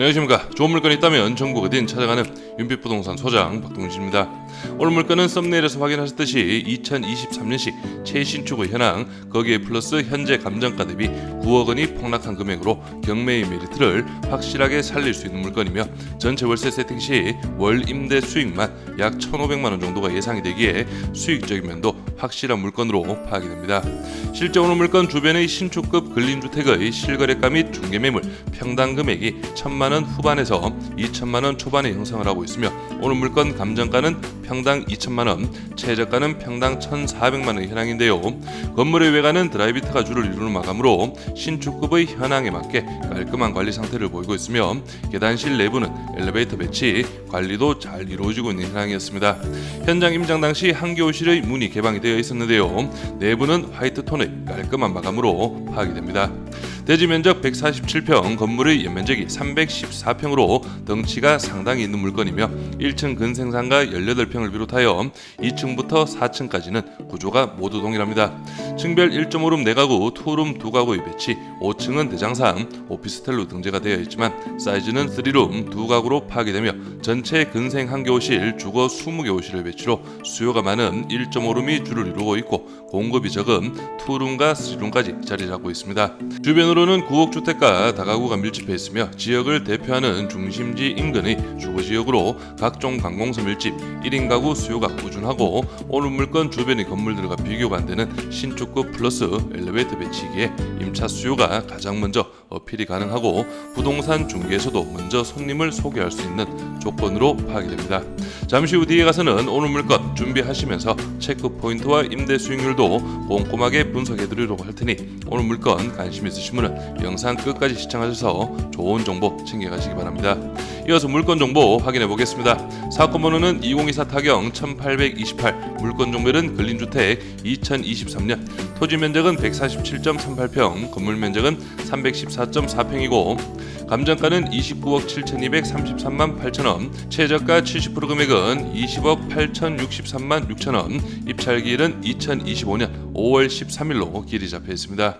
안녕하십니까. 좋은 물건이 있다면 전국 어딘 찾아가는 윤빛부동산 소장 박동진입니다. 오늘 물건은 썸네일에서 확인하셨듯이 2023년식 최신축의 현황 거기에 플러스 현재 감정가 대비 9억 원이 폭락한 금액으로 경매의 메리트를 확실하게 살릴 수 있는 물건이며 전체 월세 세팅 시 월 임대 수익만 약 1,500만 원 정도가 예상이 되기에 수익적인 면도 확실한 물건으로 파악이 됩니다. 실제 오늘 물건 주변의 신축급 근린주택의 실거래가 및 중개매물 평당 금액이 1천만 원 후반에서 2천만 원 초반에 형성을 하고 있으며 오늘 물건 감정가는 평당 2천만 원, 최저가는 평당 1,400만 원 현황인데요. 건물의 외관은 드라이비트가 주를 이루는 마감으로 신축급의 현황에 맞게 깔끔한 관리 상태를 보이고 있으며 계단실 내부는 엘리베이터 배치, 관리도 잘 이루어지고 있는 현황이었습니다. 현장 임장 당시 한겨울실의 문이 개방이 되어 있었는데요. 내부는 화이트 톤의 깔끔한 마감으로 파악이 됩니다. 대지 면적 147평, 건물의 연면적이 314평으로 덩치가 상당히 있는 물건이며 1층 근생상가 18평을 비롯하여 2층부터 4층까지는 구조가 모두 동일합니다. 층별 1.5룸 4가구, 2룸 2가구의 배치, 5층은 대장상 오피스텔로 등재가 되어 있지만 사이즈는 3룸 2가구로 파악이 되며 전체 근생 한겨울실, 주거 20개 호실을 배치로 수요가 많은 1.5룸이 주를 이루고 있고 공급이 적은 2룸과 3룸까지 자리 잡고 있습니다. 주변으로 는 9억 주택가 다가구가 밀집해 있으며 지역을 대표하는 중심지 인근의 주거 지역으로 각종 관공서 밀집, 1인 가구 수요가 꾸준하고 오늘 물건 주변의 건물들과 비교가 안 되는 신축급 플러스 엘리베이터 배치기에 임차 수요가 가장 먼저 어필이 가능하고 부동산 중개에서도 먼저 손님을 소개할 수 있는 조건으로 파악이 됩니다. 잠시 후 뒤에 가서는 오늘 물건 준비하시면서 체크 포인트와 임대 수익률도 꼼꼼하게 분석해 드리려고 할 테니 오늘 물건 관심 있으신 분은 영상 끝까지 시청하셔서 좋은 정보 챙겨가시기 바랍니다. 이어서 물건 정보 확인해 보겠습니다. 사건 번호는 2024 타경 1828 물건 종별은 근린주택 2023년 토지 면적은 147.38평 건물 면적은 314.4평이고 감정가는 29억 7,233만 8천 원, 최저가 70% 금액은 20억 8,063만 6천 원, 입찰기일은 2025년 5월 13일로 길이 잡혀 있습니다.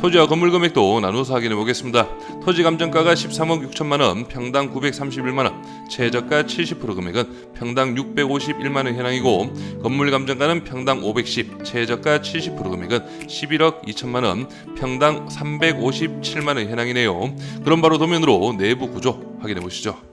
토지와 건물 금액도 나눠서 확인해 보겠습니다. 토지 감정가가 13억 6천만 원, 평당 931만 원, 최저가 70% 금액은 평당 651만 원 현황이고 건물 감정가는 평당 510, 최저가 70% 금액은 11억 2천만 원, 평당 357만 원 현황이네요. 그럼 바로 도면 으로 내부 구조 확인해 보시죠.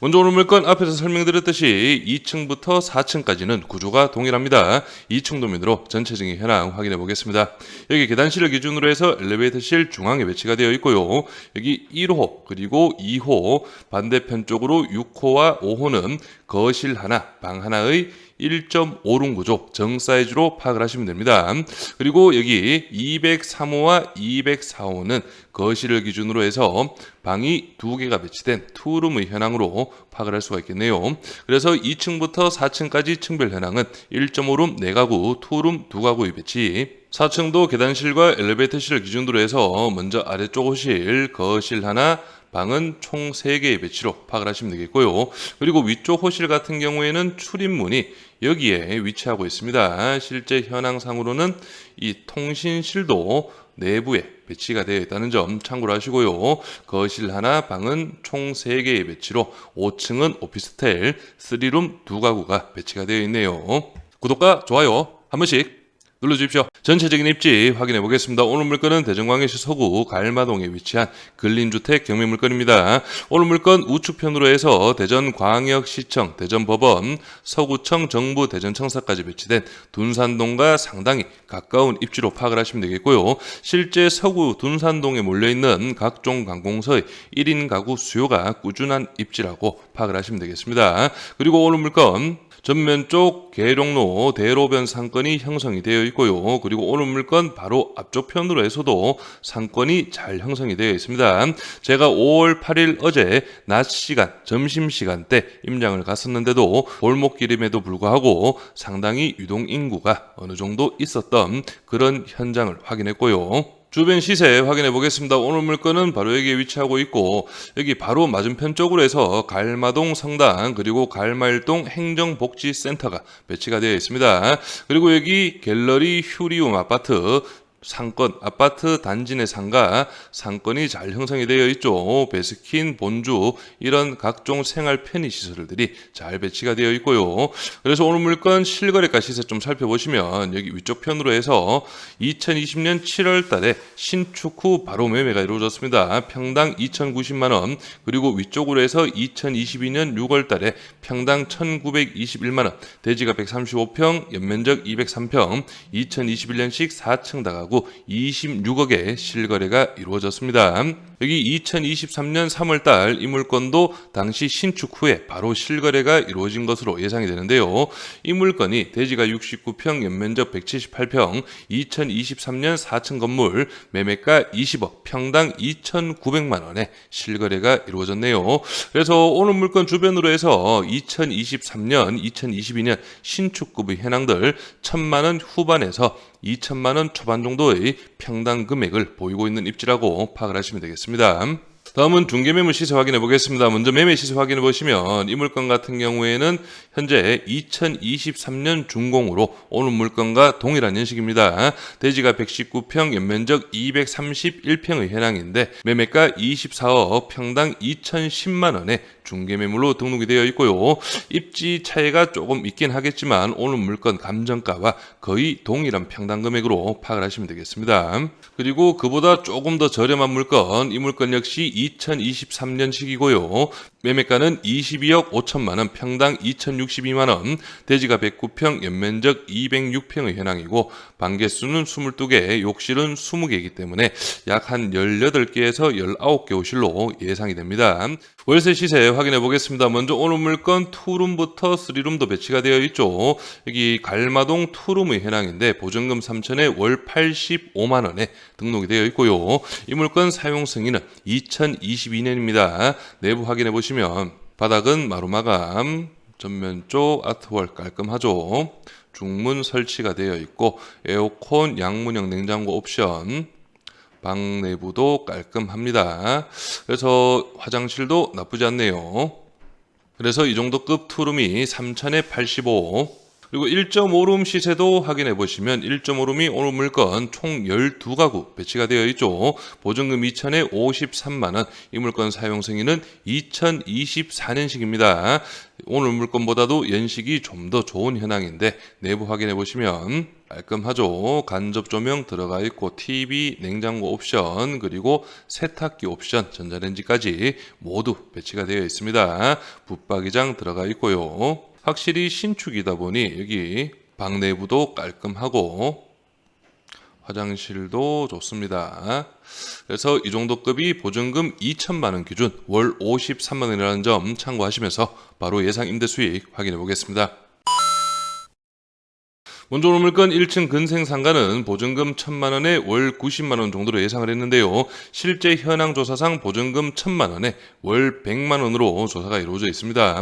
먼저 오늘 물건 앞에서 설명드렸듯이 2층부터 4층까지는 구조가 동일합니다. 2층 도면으로 전체적인 현황 확인해 보겠습니다. 여기 계단실을 기준으로 해서 엘리베이터실 중앙에 배치가 되어 있고요. 여기 1호 그리고 2호 반대편 쪽으로 6호와 5호는 거실 하나, 방 하나의 1.5룸 구조 정 사이즈로 파악을 하시면 됩니다. 그리고 여기 203호와 204호는 거실을 기준으로 해서 방이 두 개가 배치된 투룸의 현황으로 파악을 할 수가 있겠네요. 그래서 2층부터 4층까지 층별 현황은 1.5룸 4가구, 투룸 2가구의 배치, 4층도 계단실과 엘리베이터실을 기준으로 해서 먼저 아래쪽 호실, 거실 하나, 방은 총 3개의 배치로 파악을 하시면 되겠고요. 그리고 위쪽 호실 같은 경우에는 출입문이 여기에 위치하고 있습니다. 실제 현황상으로는 이 통신실도 내부에 배치가 되어 있다는 점 참고로 하시고요. 거실 하나, 방은 총 3개의 배치로 5층은 오피스텔, 3룸 2가구가 배치가 되어 있네요. 구독과 좋아요 한 번씩 눌러주십시오. 전체적인 입지 확인해 보겠습니다. 오늘 물건은 대전광역시 서구 갈마동에 위치한 근린주택 경매 물건입니다. 오늘 물건 우측편으로 해서 대전광역시청, 대전법원, 서구청, 정부, 대전청사까지 배치된 둔산동과 상당히 가까운 입지로 파악을 하시면 되겠고요. 실제 서구 둔산동에 몰려있는 각종 관공서의 1인 가구 수요가 꾸준한 입지라고 파악을 하시면 되겠습니다. 그리고 오늘 물건 전면 쪽 계룡로 대로변 상권이 형성이 되어 있고요. 그리고 오늘 물건 바로 앞쪽 편으로 해서도 상권이 잘 형성이 되어 있습니다. 제가 5월 8일 어제 낮 시간, 점심 시간 대 임장을 갔었는데도 골목길임에도 불구하고 상당히 유동 인구가 어느 정도 있었던 그런 현장을 확인했고요. 주변 시세 확인해 보겠습니다. 오늘 물건은 바로 여기에 위치하고 있고 여기 바로 맞은편 쪽으로 해서 갈마동 성당 그리고 갈마일동 행정복지센터가 배치가 되어 있습니다. 그리고 여기 갤러리 휴리움 아파트 상권, 아파트 단지 내 상가, 상권이 잘 형성이 되어 있죠. 베스킨, 본주, 이런 각종 생활 편의 시설들이 잘 배치가 되어 있고요. 그래서 오늘 물건 실거래가 시세 좀 살펴보시면 여기 위쪽 편으로 해서 2020년 7월 달에 신축 후 바로 매매가 이루어졌습니다. 평당 2,090만 원, 그리고 위쪽으로 해서 2022년 6월 달에 평당 1,921만 원, 대지가 135평, 연면적 203평, 2021년식 4층 다가구 26억의 실거래가 이루어졌습니다. 여기 2023년 3월 달 이 물건도 당시 신축 후에 바로 실거래가 이루어진 것으로 예상이 되는데요. 이 물건이 대지가 69평, 연면적 178평, 2023년 4층 건물 매매가 20억, 평당 2,900만 원에 실거래가 이루어졌네요. 그래서 오늘 물건 주변으로 해서 2023년, 2022년 신축급의 현황들 1천만 원 후반에서 2천만 원 초반 정도 의 평당 금액을 보이고 있는 입지라고 파악을 하시면 되겠습니다. 다음은 중개 매물 시세 확인해 보겠습니다. 먼저 매매 시세 확인해 보시면 이 물건 같은 경우에는 현재 2023년 준공으로 오는 물건과 동일한 연식입니다. 대지가 119평, 연면적 231평의 현황인데 매매가 24억, 평당 2,010만 원에 중개매물로 등록이 되어 있고요. 입지 차이가 조금 있긴 하겠지만 오늘 물건 감정가와 거의 동일한 평당 금액으로 파악을 하시면 되겠습니다. 그리고 그보다 조금 더 저렴한 물건, 이 물건 역시 2023년식이고요. 매매가는 22억 5천만 원, 평당 2,062만 원, 대지가 109평, 연면적 206평의 현황이고 방개수는 22개, 욕실은 20개이기 때문에 약 한 18개에서 19개 호실로 예상이 됩니다. 월세 시세 확인해 보겠습니다. 먼저 오늘 물건 투룸부터 쓰리룸도 배치가 되어 있죠. 여기 갈마동 투룸의 현황인데 보증금 3천에 월 85만 원에 등록이 되어 있고요. 이 물건 사용 승인은 2022년입니다. 내부 확인해 보시면 바닥은 마루마감, 전면 쪽 아트월 깔끔하죠. 중문 설치가 되어 있고 에어컨 양문형 냉장고 옵션 방 내부도 깔끔합니다. 그래서 화장실도 나쁘지 않네요. 그래서 이 정도 급 투룸이 3천에 85 그리고 1.5룸 시세도 확인해 보시면 1.5룸이 오늘 물건 총 12가구 배치가 되어 있죠. 보증금 2천에 53만 원. 이 물건 사용 승인은 2024년식입니다. 오늘 물건보다도 연식이 좀 더 좋은 현황인데 내부 확인해 보시면 깔끔하죠. 간접 조명 들어가 있고 TV, 냉장고 옵션 그리고 세탁기 옵션, 전자레인지까지 모두 배치가 되어 있습니다. 붙박이장 들어가 있고요. 확실히 신축이다 보니 여기 방 내부도 깔끔하고 화장실도 좋습니다. 그래서 이 정도 급이 보증금 2천만 원 기준 월 53만 원이라는 점 참고하시면서 바로 예상 임대 수익 확인해 보겠습니다. 먼저 오늘 물건 1층 근생 상가는 보증금 1천만 원에 월 90만 원 정도로 예상을 했는데요. 실제 현황 조사상 보증금 1천만 원에 월 100만 원으로 조사가 이루어져 있습니다.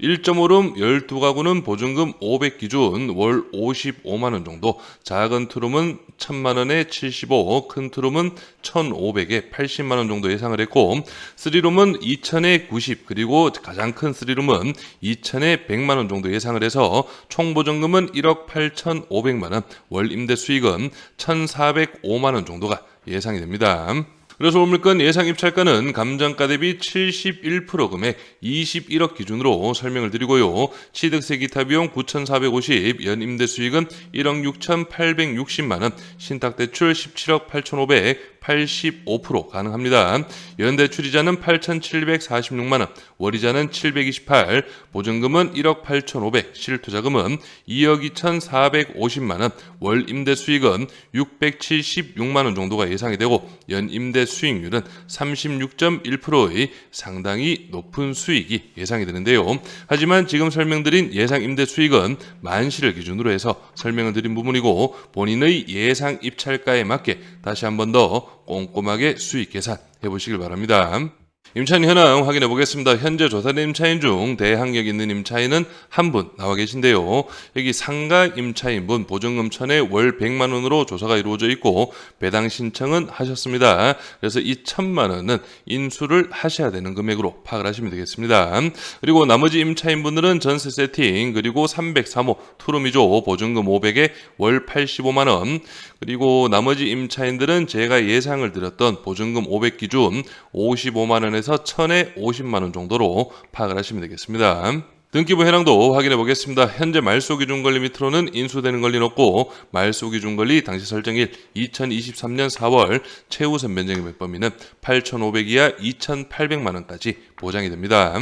1.5룸 12가구는 보증금 500 기준 월 55만 원 정도, 작은 투룸은 1천만 원에 75, 큰 투룸은 1,500에 80만 원 정도 예상을 했고 3룸은 2천에 90 그리고 가장 큰 3룸은 2천에 100만 원 정도 예상을 해서 총 보증금은 1억 8,500만 원, 월 임대 수익은 1,405만 원 정도가 예상이 됩니다. 그래서 오늘 물건 예상 입찰가는 감정가 대비 71% 금액 21억 기준으로 설명을 드리고요. 취득세 기타 비용 9,450, 연임대 수익은 1억 6,860만 원, 신탁 대출 17억 8,500, 85% 가능합니다. 연대 출이자는 8,746만 원, 월이자는 728, 보증금은 1억 8,500, 실투자금은 2억 2,450만 원, 월 임대 수익은 676만 원 정도가 예상이 되고 연 임대 수익률은 36.1%의 상당히 높은 수익이 예상이 되는데요. 하지만 지금 설명드린 예상 임대 수익은 만시를 기준으로 해서 설명을 드린 부분이고 본인의 예상 입찰가에 맞게 다시 한번 더 꼼꼼하게 수익 계산 해보시길 바랍니다. 임차인 현황 확인해 보겠습니다. 현재 조사된 임차인 중 대항력 있는 임차인은 한 분 나와 계신데요. 여기 상가 임차인분 보증금 천에 월 100만 원으로 조사가 이루어져 있고 배당 신청은 하셨습니다. 그래서 이 천만 원은 인수를 하셔야 되는 금액으로 파악을 하시면 되겠습니다. 그리고 나머지 임차인분들은 전세 세팅 그리고 303호 투룸이죠. 보증금 500에 월 85만 원 그리고 나머지 임차인들은 제가 예상을 드렸던 보증금 500 기준 55만 원에 서 1000에 50만 원 정도로 파악을 하시면 되겠습니다. 등기부 현황도 확인해 보겠습니다. 현재 말소 기준 권리 밑으로는 인수되는 권리는 없고 말소 기준 권리 당시 설정일 2023년 4월 최우선 면적임의 범위는 8,500 이하 2,800만 원까지 보장이 됩니다.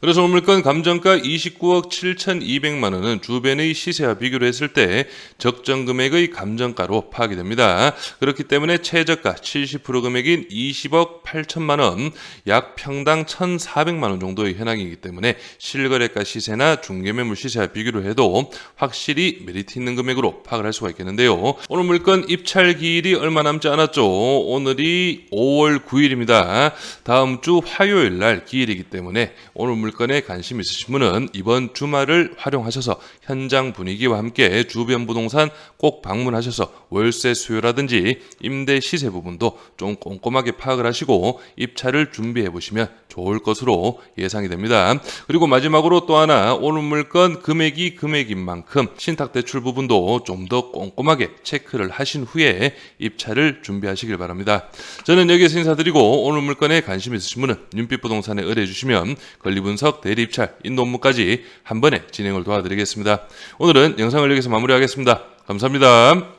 그래서 물건 감정가 29억 7,200만 원은 주변의 시세와 비교를 했을 때 적정 금액의 감정가로 파악이 됩니다. 그렇기 때문에 최저가 70% 금액인 20억 8천만 원, 약 평당 1,400만 원 정도의 현황이기 때문에 실거래가 시세나 중개매물 시세와 비교를 해도 확실히 메리트 있는 금액으로 파악을 할 수가 있겠는데요. 오늘 물건 입찰 기일이 얼마 남지 않았죠. 오늘이 5월 9일입니다. 다음 주 화요일 날 기일이기 때문에 오늘 물건에 관심 있으신 분은 이번 주말을 활용하셔서 현장 분위기와 함께 주변 부동산 꼭 방문하셔서 월세 수요라든지 임대 시세 부분도 좀 꼼꼼하게 파악을 하시고 입찰을 준비해 보시면 좋을 것으로 예상이 됩니다. 그리고 마지막으로 또 하나 오늘 물건 금액이 금액인 만큼 신탁 대출 부분도 좀 더 꼼꼼하게 체크를 하신 후에 입찰을 준비하시길 바랍니다. 저는 여기서 인사드리고 오늘 물건에 관심 있으신 분은 윤빛 부동산에 의뢰해 주시면 권리 분석, 대리 입찰, 인도 업무까지 한 번에 진행을 도와드리겠습니다. 오늘은 영상을 여기서 마무리하겠습니다. 감사합니다.